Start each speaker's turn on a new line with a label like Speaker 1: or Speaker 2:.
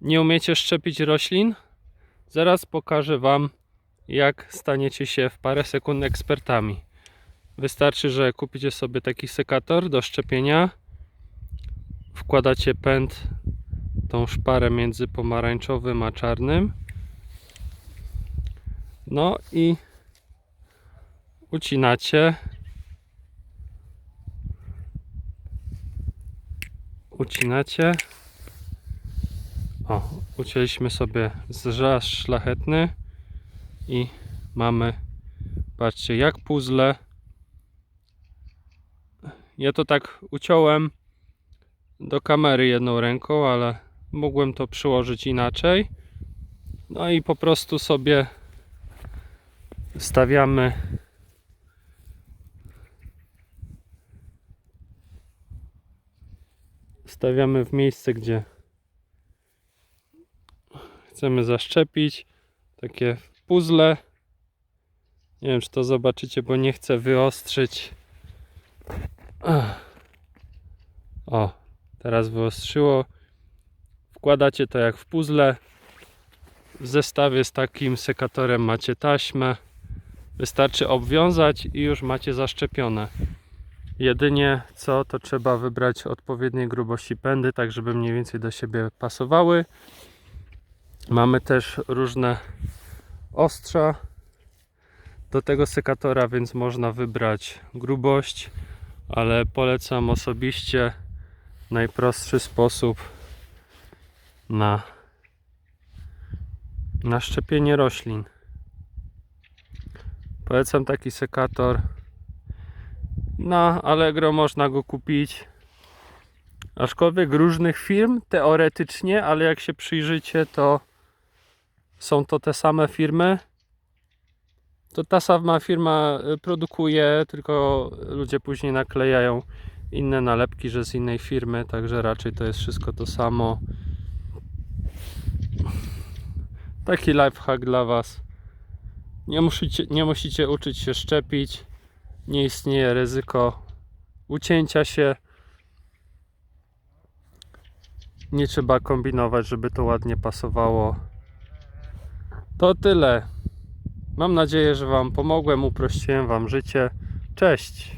Speaker 1: Nie umiecie szczepić roślin? Zaraz pokażę Wam, jak staniecie się w parę sekund ekspertami. Wystarczy, że kupicie sobie taki sekator do szczepienia, wkładacie pęd, tą szparę między pomarańczowym a czarnym. No i ucinacie. Ucinacie. Ucięliśmy sobie zrzasz szlachetny i mamy, patrzcie, jak puzzle. Ja to tak uciąłem do kamery jedną ręką, ale mogłem to przyłożyć inaczej. No i po prostu sobie stawiamy stawiamy w miejsce, gdzie chcemy zaszczepić takie puzzle. Nie wiem, czy to zobaczycie, bo nie chcę wyostrzyć. O, teraz wyostrzyło. Wkładacie to jak w puzzle. W zestawie z takim sekatorem macie taśmę. Wystarczy obwiązać i już macie zaszczepione. Jedynie co, to trzeba wybrać odpowiedniej grubości pędy, tak żeby mniej więcej do siebie pasowały. Mamy też różne ostrza do tego sekatora, więc można wybrać grubość, ale polecam osobiście najprostszy sposób na, na szczepienie roślin. Polecam taki sekator. Na Allegro można go kupić. Aczkolwiek różnych firm teoretycznie, ale jak się przyjrzycie, to są to te same firmy. To ta sama firma y, produkuje, tylko ludzie później naklejają inne nalepki, że z innej firmy, także raczej to jest wszystko to samo. Taki lifehack dla Was. Nie musicie, nie musicie uczyć się szczepić. Nie istnieje ryzyko ucięcia się. Nie trzeba kombinować, żeby to ładnie pasowało. To tyle. Mam nadzieję, że Wam pomogłem, uprościłem Wam życie. Cześć!